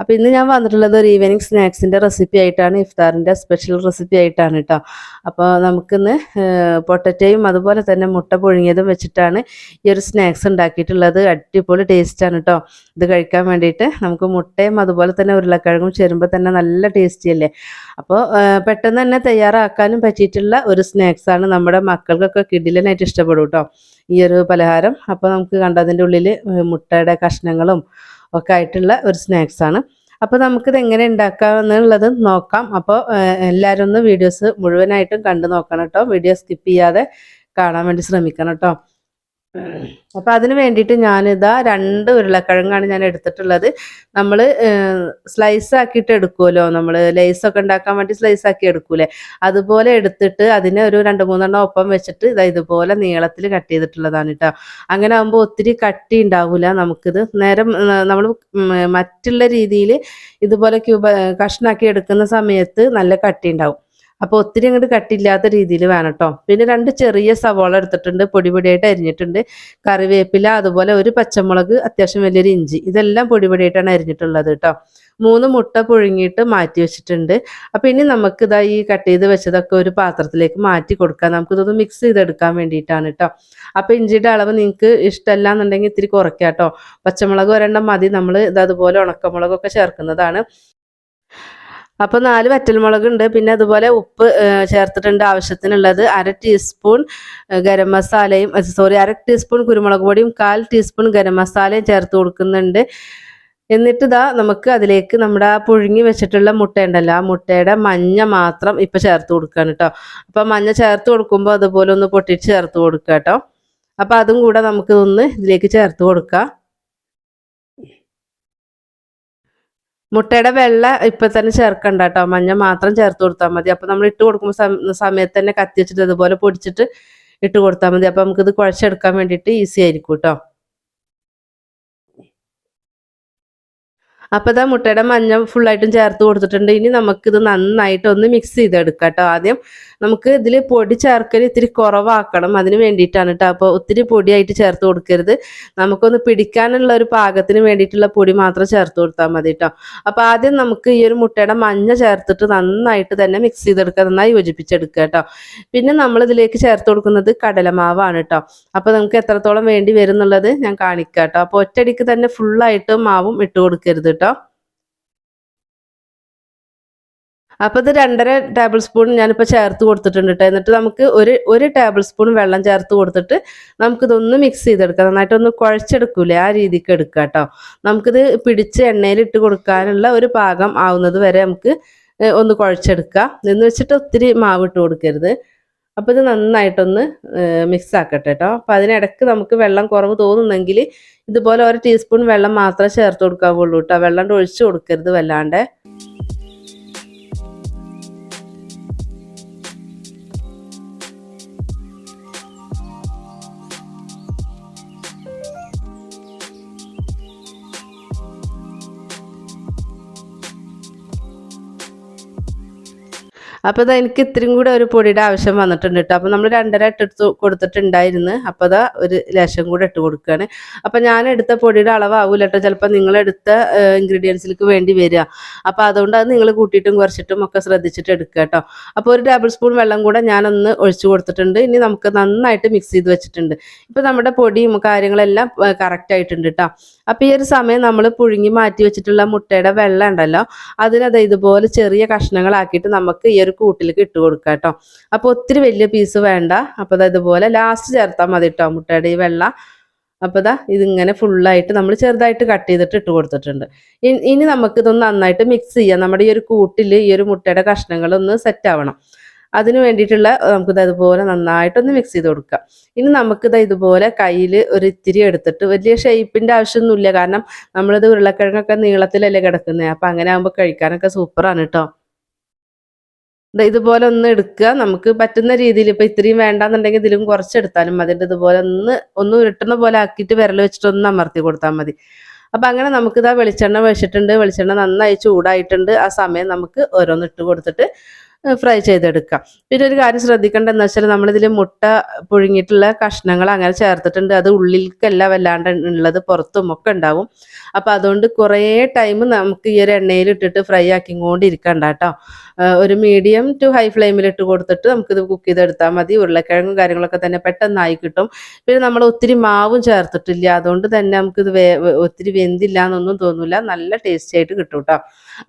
അപ്പോൾ ഇന്ന് ഞാൻ വന്നിട്ടുള്ളത് ഒരു ഈവനിങ് സ്നാക്സിന്റെ റെസിപ്പി ആയിട്ടാണ് ഇഫ്താറിന്റെ സ്പെഷ്യൽ റെസിപ്പി ആയിട്ടാണ് കേട്ടോ അപ്പോൾ നമുക്കിന്ന് പൊട്ടറ്റയും അതുപോലെ തന്നെ മുട്ട പുഴുങ്ങിയതും വെച്ചിട്ടാണ് ഈ ഒരു സ്നാക്സ് ഉണ്ടാക്കിയിട്ടുള്ളത്. അടിപൊളി ടേസ്റ്റാണ് കേട്ടോ ഇത് കഴിക്കാൻ വേണ്ടിയിട്ട് നമുക്ക് മുട്ടയും അതുപോലെ തന്നെ ഉരുളക്കിഴങ്ങും ചേരുമ്പോൾ തന്നെ നല്ല ടേസ്റ്റി അല്ലേ? അപ്പോൾ പെട്ടെന്ന് തന്നെ തയ്യാറാക്കാനും പറ്റിയിട്ടുള്ള ഒരു സ്നാക്സാണ് നമ്മുടെ മക്കൾക്കൊക്കെ കിടിലനായിട്ട് ഇഷ്ടപ്പെടും കേട്ടോ ഈ ഒരു പലഹാരം. അപ്പോൾ നമുക്ക് കണ്ടതിന്റെ ഉള്ളിൽ മുട്ടയുടെ കഷ്ണങ്ങളും ഒക്കെ ആയിട്ടുള്ള ഒരു സ്നാക്സാണ് അപ്പോൾ നമുക്കിത് എങ്ങനെ ഉണ്ടാക്കാമെന്നുള്ളത് നോക്കാം. അപ്പോൾ എല്ലാവരും ഒന്ന് വീഡിയോസ് മുഴുവനായിട്ടും കണ്ടു നോക്കണം കേട്ടോ. വീഡിയോ സ്കിപ്പ് ചെയ്യാതെ കാണാൻ വേണ്ടി ശ്രമിക്കണം കേട്ടോ. അപ്പോൾ അതിന് വേണ്ടിയിട്ട് ഞാനിതാ രണ്ട് ഉരുളക്കിഴങ്ങാണ് ഞാൻ എടുത്തിട്ടുള്ളത്. നമ്മൾ സ്ലൈസ് ആക്കിയിട്ട് എടുക്കുമല്ലോ നമ്മൾ ലേസൊക്കെ ഉണ്ടാക്കാൻ വേണ്ടി സ്ലൈസ് ആക്കി എടുക്കൂലേ? അതുപോലെ എടുത്തിട്ട് അതിനെ ഒരു രണ്ട് മൂന്നെണ്ണം ഒപ്പം വെച്ചിട്ട് ഇതാ ഇതുപോലെ നീളത്തിൽ കട്ട് ചെയ്തിട്ടുള്ളതാണ് കേട്ടോ അങ്ങനെ ആകുമ്പോൾ ഒത്തിരി കട്ടി ഉണ്ടാവില്ല നമുക്കിത്. നേരം നമ്മൾ മറ്റുള്ള രീതിയിൽ ഇതുപോലെ ക്യൂബ കഷ്ണാക്കി എടുക്കുന്ന സമയത്ത് നല്ല കട്ടി ഉണ്ടാവും. അപ്പോൾ ഒത്തിരി അങ്ങോട്ട് കട്ടില്ലാത്ത രീതിയിൽ വേണം കേട്ടോ. പിന്നെ രണ്ട് ചെറിയ സവോള എടുത്തിട്ടുണ്ട് പൊടി പൊടിയായിട്ട് അരിഞ്ഞിട്ടുണ്ട്. കറിവേപ്പില അതുപോലെ ഒരു പച്ചമുളക് അത്യാവശ്യം വലിയൊരു ഇഞ്ചി ഇതെല്ലാം പൊടി പൊടിയായിട്ടാണ് അരിഞ്ഞിട്ടുള്ളത് കേട്ടോ. മൂന്ന് മുട്ട പുഴുങ്ങിയിട്ട് മാറ്റി വെച്ചിട്ടുണ്ട്. അപ്പം ഇനി നമുക്ക് ഇതാ ഈ കട്ട് ചെയ്ത് വെച്ചതൊക്കെ ഒരു പാത്രത്തിലേക്ക് മാറ്റി കൊടുക്കാം. നമുക്ക് ഇതൊന്ന് മിക്സ് ചെയ്തെടുക്കാൻ വേണ്ടിയിട്ടാണ് കേട്ടോ. അപ്പം ഇഞ്ചിയുടെ അളവ് നിങ്ങൾക്ക് ഇഷ്ടമല്ല എന്നുണ്ടെങ്കിൽ ഇത്തിരി കുറയ്ക്കാം കേട്ടോ. പച്ചമുളക് ഒരെണ്ണം മതി. നമ്മൾ ഇത് അതുപോലെ ഉണക്കമുളകൊക്കെ ചേർക്കുന്നതാണ്. അപ്പോൾ നാല് വറ്റൽമുളക് ഉണ്ട് പിന്നെ അതുപോലെ ഉപ്പ് ചേർത്തിട്ടുണ്ട് ആവശ്യത്തിനുള്ളത് അര ടീസ്പൂൺ ഗരം മസാലയും സോറി അര ടീസ്പൂൺ കുരുമുളക് പൊടിയും കാൽ ടീസ്പൂൺ ഗരം മസാലയും ചേർത്ത് കൊടുക്കുന്നുണ്ട്. എന്നിട്ട് ഇതാ നമുക്ക് അതിലേക്ക് നമ്മുടെ ആ പുഴുങ്ങി വെച്ചിട്ടുള്ള മുട്ട ഉണ്ടല്ലോ ആ മുട്ടയുടെ മഞ്ഞ മാത്രം ഇപ്പൊ ചേർത്ത് കൊടുക്കുകയാണ് കേട്ടോ അപ്പൊ മഞ്ഞ ചേർത്ത് കൊടുക്കുമ്പോൾ അതുപോലെ ഒന്ന് പൊട്ടിച്ച് ചേർത്ത് കൊടുക്കുക കേട്ടോ അപ്പൊ അതും കൂടെ നമുക്ക് ഒന്ന് ഇതിലേക്ക് ചേർത്ത് കൊടുക്കാം. മുട്ടയുടെ വെള്ള ഇപ്പൊ തന്നെ ചേർക്കണ്ട കേട്ടോ മഞ്ഞ മാത്രം ചേർത്ത് കൊടുത്താൽ മതി. അപ്പൊ നമ്മൾ ഇട്ട് കൊടുക്കുമ്പോൾ സമയത്ത് തന്നെ കത്തി വെച്ചിട്ട് അതുപോലെ പൊടിച്ചിട്ട് ഇട്ട് കൊടുത്താൽ മതി. അപ്പൊ നമുക്കിത് കുഴച്ചെടുക്കാൻ വേണ്ടിയിട്ട് ഈസി ആയിരിക്കും കേട്ടോ അപ്പോൾ ഇതാ മുട്ടയുടെ മഞ്ഞ ഫുള്ളായിട്ടും ചേർത്ത് കൊടുത്തിട്ടുണ്ട്. ഇനി നമുക്കിത് നന്നായിട്ട് ഒന്ന് മിക്സ് ചെയ്തെടുക്കാം കേട്ടോ. ആദ്യം നമുക്ക് ഇതിൽ പൊടി ചേർക്കൽ ഇത്തിരി കുറവാക്കണം. അതിന് വേണ്ടിയിട്ടാണ് കേട്ടോ അപ്പോൾ ഒത്തിരി പൊടിയായിട്ട് ചേർത്ത് കൊടുക്കരുത്. നമുക്കൊന്ന് പിടിക്കാനുള്ള ഒരു പാകത്തിന് വേണ്ടിയിട്ടുള്ള പൊടി മാത്രം ചേർത്ത് കൊടുത്താൽ മതി കേട്ടോ അപ്പോൾ ആദ്യം നമുക്ക് ഈ ഒരു മുട്ടയുടെ മഞ്ഞ ചേർത്തിട്ട് നന്നായിട്ട് തന്നെ മിക്സ് ചെയ്തെടുക്കുക നന്നായി യോജിപ്പിച്ചെടുക്കുക കേട്ടോ പിന്നെ നമ്മൾ ഇതിലേക്ക് ചേർത്ത് കൊടുക്കുന്നത് കടലമാവാണ് കേട്ടോ അപ്പോൾ നമുക്ക് എത്രത്തോളം വേണ്ടി വരും എന്നുള്ളത് ഞാൻ കാണിക്കാം കേട്ടോ അപ്പോൾ ഒറ്റയടിക്ക് തന്നെ ഫുള്ളായിട്ട് മാവും ഇട്ട് കൊടുക്കരുത് കേട്ടോ. അപ്പോൾ ഇത് രണ്ടര ടേബിൾ സ്പൂൺ ഞാനിപ്പോൾ ചേർത്ത് കൊടുത്തിട്ടുണ്ട് കേട്ടോ എന്നിട്ട് നമുക്ക് ഒരു ഒരു ടേബിൾ സ്പൂൺ വെള്ളം ചേർത്ത് കൊടുത്തിട്ട് നമുക്കിതൊന്ന് മിക്സ് ചെയ്തെടുക്കാം. നന്നായിട്ടൊന്ന് കുഴച്ചെടുക്കൂലേ ആ രീതിക്ക് എടുക്കുക കേട്ടോ നമുക്കിത് പിടിച്ച് എണ്ണയിൽ ഇട്ട് കൊടുക്കാനുള്ള ഒരു പാകം ആവുന്നത് വരെ നമുക്ക് ഒന്ന് കുഴച്ചെടുക്കുക എന്ന് വെച്ചിട്ട് ഒത്തിരി മാവ് ഇട്ട് കൊടുക്കരുത്. അപ്പോൾ ഇത് നന്നായിട്ടൊന്ന് മിക്സ് ആക്കട്ടെ കേട്ടോ അപ്പോൾ അതിനിടയ്ക്ക് നമുക്ക് വെള്ളം കുറവ് തോന്നുന്നെങ്കിൽ ഇതുപോലെ ഒരു ടീസ്പൂൺ വെള്ളം മാത്രമേ ചേർത്ത് കൊടുക്കാവുള്ളൂ കേട്ടോ വെള്ളം ഒഴിച്ച് കൊടുക്കരുത് വല്ലാണ്ട്. അപ്പോൾ ഇതാ എനിക്ക് ഇത്രയും കൂടെ ഒരു പൊടിയുടെ ആവശ്യം വന്നിട്ടുണ്ട് കേട്ടോ. അപ്പോൾ നമ്മൾ രണ്ടര ഇട്ടെടുത്ത് കൊടുത്തിട്ടുണ്ടായിരുന്നു. അപ്പോൾ അതാ ഒരു ലേശം കൂടെ ഇട്ട് കൊടുക്കുകയാണ്. അപ്പോൾ ഞാൻ എടുത്ത പൊടിയുടെ അളവാകൂല കേട്ടോ. ചിലപ്പോൾ നിങ്ങൾ എടുത്ത ഇൻഗ്രീഡിയൻസിലേക്ക് വേണ്ടി വരിക. അപ്പോൾ അതുകൊണ്ട് അത് നിങ്ങൾ കൂട്ടിയിട്ടും കുറച്ചിട്ടും ഒക്കെ ശ്രദ്ധിച്ചിട്ട് എടുക്കുക കേട്ടോ. അപ്പോൾ ഒരു ടേബിൾ സ്പൂൺ വെള്ളം കൂടെ ഞാനൊന്ന് ഒഴിച്ചു കൊടുത്തിട്ടുണ്ട്. ഇനി നമുക്ക് നന്നായിട്ട് മിക്സ് ചെയ്ത് വെച്ചിട്ടുണ്ട്. ഇപ്പോൾ നമ്മുടെ പൊടിയും കാര്യങ്ങളെല്ലാം കറക്റ്റ് ആയിട്ടുണ്ട് കേട്ടോ. അപ്പോൾ ഈ ഒരു സമയം നമ്മൾ പുഴുങ്ങി മാറ്റി വെച്ചിട്ടുള്ള മുട്ടയുടെ വെള്ളം ഉണ്ടല്ലോ. അതിനത് ഇതുപോലെ ചെറിയ കഷ്ണങ്ങളാക്കിയിട്ട് നമുക്ക് ഈ കൂട്ടിലേക്ക് ഇട്ട് കൊടുക്കാം കേട്ടോ അപ്പോൾ ഒത്തിരി വലിയ പീസ് വേണ്ട. അപ്പോൾ അത് ഇതുപോലെ ലാസ്റ്റ് ചേർത്താൽ മതി കേട്ടോ മുട്ടയുടെ ഈ വെള്ള. അപ്പോൾ ഇതാ ഇതിങ്ങനെ ഫുള്ളായിട്ട് നമ്മൾ ചെറുതായിട്ട് കട്ട് ചെയ്തിട്ട് ഇട്ട് കൊടുത്തിട്ടുണ്ട്. ഇനി നമുക്ക് ഇതൊന്ന് നന്നായിട്ട് മിക്സ് ചെയ്യാം. നമ്മുടെ ഈ ഒരു കൂട്ടിൽ ഈ ഒരു മുട്ടയുടെ കഷ്ണങ്ങളൊന്ന് സെറ്റ് ആവണം. അതിന് വേണ്ടിയിട്ടുള്ള നമുക്കിത് അതുപോലെ നന്നായിട്ടൊന്ന് മിക്സ് ചെയ്ത് കൊടുക്കാം. ഇനി നമുക്കിത് ഇതുപോലെ കയ്യിൽ ഒരു ഇത്തിരി എടുത്തിട്ട് വലിയ ഷേപ്പിന്റെ ആവശ്യമൊന്നുമില്ല. കാരണം നമ്മളിത് ഉരുളക്കിഴങ്ങൊക്കെ നീളത്തിലല്ലേ കിടക്കുന്നത് അപ്പം അങ്ങനെ ആകുമ്പോൾ കഴിക്കാനൊക്കെ സൂപ്പറാണ് കേട്ടോ ഇതുപോലെ ഒന്ന് എടുക്കുക. നമുക്ക് പറ്റുന്ന രീതിയിൽ ഇപ്പൊ ഇത്രയും വേണ്ടാന്നുണ്ടെങ്കിൽ ഇതിലും കുറച്ചെടുത്താലും മതി. ഇതുപോലെ ഒന്ന് ഒന്ന് ഉരുട്ടുന്ന പോലെ ആക്കിയിട്ട് വിരൽ വെച്ചിട്ട് ഒന്ന് അമർത്തി കൊടുത്താൽ മതി. അപ്പൊ അങ്ങനെ നമുക്ക് ഇതാ വെളിച്ചെണ്ണ വെച്ചിട്ടുണ്ട്. വെളിച്ചെണ്ണ നന്നായി ചൂടായിട്ടുണ്ട്. ആ സമയം നമുക്ക് ഓരോന്ന് ഇട്ട് കൊടുത്തിട്ട് ഫ്രൈ ചെയ്തെടുക്കാം. പിന്നെ ഒരു കാര്യം ശ്രദ്ധിക്കേണ്ടതെന്ന് വെച്ചാൽ നമ്മളിതിൽ മുട്ട പുഴുങ്ങിയിട്ടുള്ള കഷ്ണങ്ങൾ അങ്ങനെ ചേർത്തിട്ടുണ്ട്. അത് ഉള്ളിലേക്കല്ല വല്ലാണ്ട് ഉള്ളത്. പുറത്തും ഒക്കെ ഉണ്ടാവും. അപ്പോൾ അതുകൊണ്ട് കുറേ ടൈം നമുക്ക് ഈ ഒരു എണ്ണയിൽ ഇട്ടിട്ട് ഫ്രൈ ആക്കിക്കൊണ്ടിരിക്കണ്ട കേട്ടോ. ഒരു മീഡിയം ടു ഹൈ ഫ്ലെയിമിൽ ഇട്ട് കൊടുത്തിട്ട് നമുക്കിത് കുക്ക് ചെയ്തെടുത്താൽ മതി. ഉരുളക്കിഴങ്ങും കാര്യങ്ങളൊക്കെ തന്നെ പെട്ടെന്നായി കിട്ടും. പിന്നെ നമ്മൾ ഒത്തിരി മാവും ചേർത്തിട്ടില്ല. അതുകൊണ്ട് തന്നെ നമുക്കിത് വേ ഒത്തിരി വെന്തില്ല എന്നൊന്നും തോന്നില്ല നല്ല ടേസ്റ്റി ആയിട്ട് കിട്ടും കേട്ടോ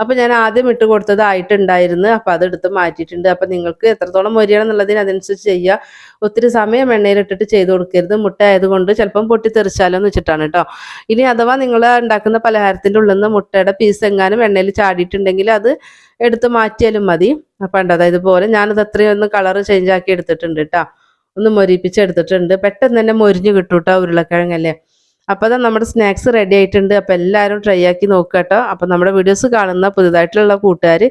അപ്പം ഞാൻ ആദ്യം ഇട്ട് കൊടുത്തത് ആയിട്ടുണ്ടായിരുന്നു. അപ്പം അതെടുത്ത് മാറ്റിയിട്ടുണ്ട്. അപ്പം നിങ്ങൾക്ക് എത്രത്തോളം മൊരിയണം എന്നുള്ളതിന് അതനുസരിച്ച് ചെയ്യുക ഒത്തിരി സമയം എണ്ണയിലിട്ടിട്ട് ചെയ്ത് കൊടുക്കരുത്. മുട്ട ആയതുകൊണ്ട് ചിലപ്പം പൊട്ടിത്തെറിച്ചാലോ എന്ന് വെച്ചിട്ടാണ് കേട്ടോ ഇനി അഥവാ നിങ്ങൾ ഉണ്ടാക്കുന്ന പലഹാരത്തിന്റെ ഉള്ളിൽ നിന്ന് മുട്ടയുടെ പീസ് എങ്ങാനും എണ്ണയിൽ ചാടിയിട്ടുണ്ടെങ്കിൽ അത് എടുത്ത് മാറ്റിയാലും മതി. പണ്ട് അതായത് പോലെ ഞാനത് അത്രയും ഒന്ന് കളർ ചേഞ്ച് ആക്കി എടുത്തിട്ടുണ്ട് കേട്ടോ ഒന്ന് മൊരിപ്പിച്ച് എടുത്തിട്ടുണ്ട് പെട്ടെന്ന് തന്നെ മൊരിഞ്ഞ് കിട്ടും കേട്ടോ ഉരുളക്കിഴങ്ങല്ലേ. അപ്പോൾ അതാ നമ്മുടെ സ്നാക്സ് റെഡി ആയിട്ടുണ്ട്. അപ്പോൾ എല്ലാവരും ട്രൈ ആക്കി നോക്കുക കേട്ടോ അപ്പോൾ നമ്മുടെ വീഡിയോസ് കാണുന്ന പുതുതായിട്ടുള്ള കൂട്ടുകാർ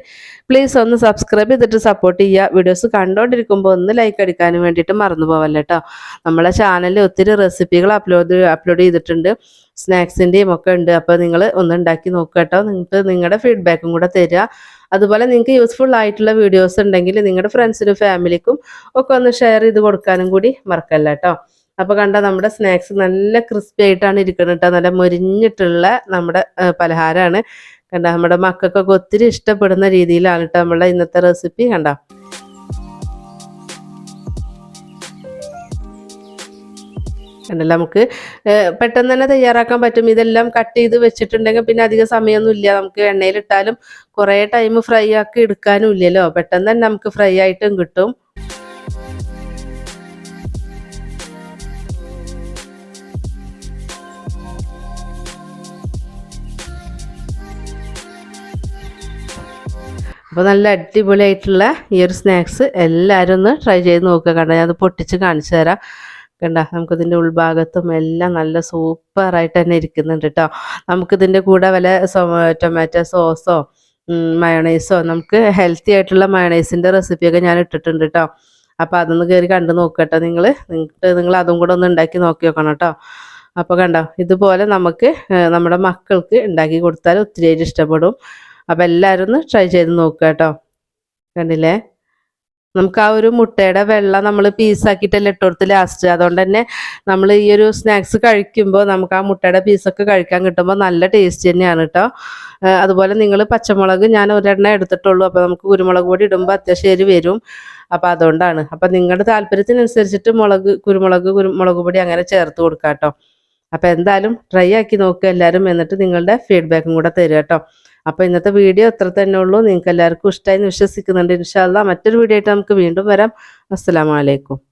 പ്ലീസ് ഒന്ന് സബ്സ്ക്രൈബ് ചെയ്തിട്ട് സപ്പോർട്ട് ചെയ്യുക. വീഡിയോസ് കണ്ടുകൊണ്ടിരിക്കുമ്പോൾ ഒന്ന് ലൈക്ക് അടിക്കാനും വേണ്ടിയിട്ട് മറന്നു പോവല്ല കേട്ടോ നമ്മളെ ചാനലിൽ ഒത്തിരി റെസിപ്പികൾ അപ്ലോഡ് അപ്ലോഡ് ചെയ്തിട്ടുണ്ട്. സ്നാക്സിന്റെയും ഒക്കെ ഉണ്ട്. അപ്പോൾ നിങ്ങൾ ഒന്ന് ഉണ്ടാക്കി നോക്കുക കേട്ടോ നിങ്ങൾക്ക് നിങ്ങളുടെ ഫീഡ്ബാക്കും കൂടെ തരിക. അതുപോലെ നിങ്ങൾക്ക് യൂസ്ഫുൾ ആയിട്ടുള്ള വീഡിയോസ് ഉണ്ടെങ്കിൽ നിങ്ങളുടെ ഫ്രണ്ട്സിനും ഫാമിലിക്കും ഒക്കെ ഒന്ന് ഷെയർ ചെയ്ത് കൊടുക്കാനും കൂടി മറക്കല്ല കേട്ടോ അപ്പോൾ കണ്ട നമ്മുടെ സ്നാക്സ് നല്ല ക്രിസ്പി ആയിട്ടാണ് ഇരിക്കുന്നത് കേട്ടോ നല്ല മൊരിഞ്ഞിട്ടുള്ള നമ്മുടെ പലഹാരമാണ് കണ്ട നമ്മുടെ മക്കൾക്കൊക്കെ ഒത്തിരി ഇഷ്ടപ്പെടുന്ന രീതിയിലാണ് കേട്ടോ നമ്മളെ ഇന്നത്തെ റെസിപ്പി കണ്ട. കണ്ടല്ലോ നമുക്ക് പെട്ടെന്ന് തന്നെ തയ്യാറാക്കാൻ പറ്റും. ഇതെല്ലാം കട്ട് ചെയ്ത് വെച്ചിട്ടുണ്ടെങ്കിൽ പിന്നെ അധികം സമയമൊന്നും ഇല്ല. നമുക്ക് എണ്ണയിലിട്ടാലും കുറേ ടൈം ഫ്രൈ ആക്കി എടുക്കാനും ഇല്ലല്ലോ. പെട്ടെന്ന് തന്നെ നമുക്ക് ഫ്രൈ ആയിട്ടും കിട്ടും. അപ്പോൾ നല്ല അടിപൊളിയായിട്ടുള്ള ഈ ഒരു സ്നാക്സ് എല്ലാവരും ഒന്ന് ട്രൈ ചെയ്ത് നോക്കുക കണ്ട? ഞാൻ അത് പൊട്ടിച്ച് കാണിച്ചു തരാം. കണ്ട? നമുക്കിതിന്റെ ഉൾഭാഗത്തും എല്ലാം നല്ല സൂപ്പറായിട്ട് തന്നെ ഇരിക്കുന്നുണ്ട് കേട്ടോ നമുക്കിതിന്റെ കൂടെ വല്ല ടൊമാറ്റോ സോസോ മയണൈസോ നമുക്ക് ഹെൽത്തി ആയിട്ടുള്ള മയണൈസിന്റെ റെസിപ്പിയൊക്കെ ഞാൻ ഇട്ടിട്ടുണ്ട് കേട്ടോ അപ്പോൾ അതൊന്ന് കയറി കണ്ടു കേട്ടോ നിങ്ങൾ നിങ്ങൾക്ക് നിങ്ങൾ അതും കൂടെ ഒന്ന് ഉണ്ടാക്കി നോക്കി നോക്കണം കേട്ടോ അപ്പോൾ കണ്ടോ? ഇതുപോലെ നമുക്ക് നമ്മുടെ മക്കൾക്ക് ഉണ്ടാക്കി കൊടുത്താൽ ഒത്തിരി ഇഷ്ടപ്പെടും. അപ്പോൾ എല്ലാവരും ഒന്ന് ട്രൈ ചെയ്ത് നോക്കുക കേട്ടോ. കണ്ടില്ലേ? നമുക്ക് ആ ഒരു മുട്ടയുടെ വെള്ള നമ്മൾ പീസാക്കിയിട്ടല്ലേ ഇട്ട് കൊടുത്ത് ലാസ്റ്റ് അതുകൊണ്ട് തന്നെ നമ്മൾ ഈ ഒരു സ്നാക്സ് കഴിക്കുമ്പോൾ നമുക്ക് ആ മുട്ടയുടെ പീസൊക്കെ കഴിക്കാൻ കിട്ടുമ്പോൾ നല്ല ടേസ്റ്റ് തന്നെയാണ് കേട്ടോ. അതുപോലെ നിങ്ങൾ പച്ചമുളക് ഞാൻ ഒരെണ്ണ എടുത്തിട്ടുള്ളൂ. അപ്പോൾ നമുക്ക് കുരുമുളക് പൊടി ഇടുമ്പോൾ അത്യാവശ്യം എരി വരും. അപ്പം അതുകൊണ്ടാണ്. അപ്പം നിങ്ങളുടെ താല്പര്യത്തിനനുസരിച്ചിട്ട് മുളക് കുരുമുളക് കുരുമുളക് പൊടി അങ്ങനെ ചേർത്ത് കൊടുക്കാം കേട്ടോ അപ്പം എന്തായാലും ട്രൈ ആക്കി നോക്കുക എല്ലാവരും. എന്നിട്ട് നിങ്ങളുടെ ഫീഡ്ബാക്കും കൂടെ തരിക കേട്ടോ. അപ്പോൾ ഇന്നത്തെ വീഡിയോ അത്ര തന്നെ ഉള്ളൂ. നിങ്ങൾക്ക് എല്ലാവർക്കും ഇഷ്ടമായി എന്ന് വിശ്വസിക്കുന്നുണ്ട്. ഇൻഷാല്ല മറ്റൊരു വീഡിയോ ആയിട്ട് നമുക്ക് വീണ്ടും വരാം. അസ്സാം വലൈക്കും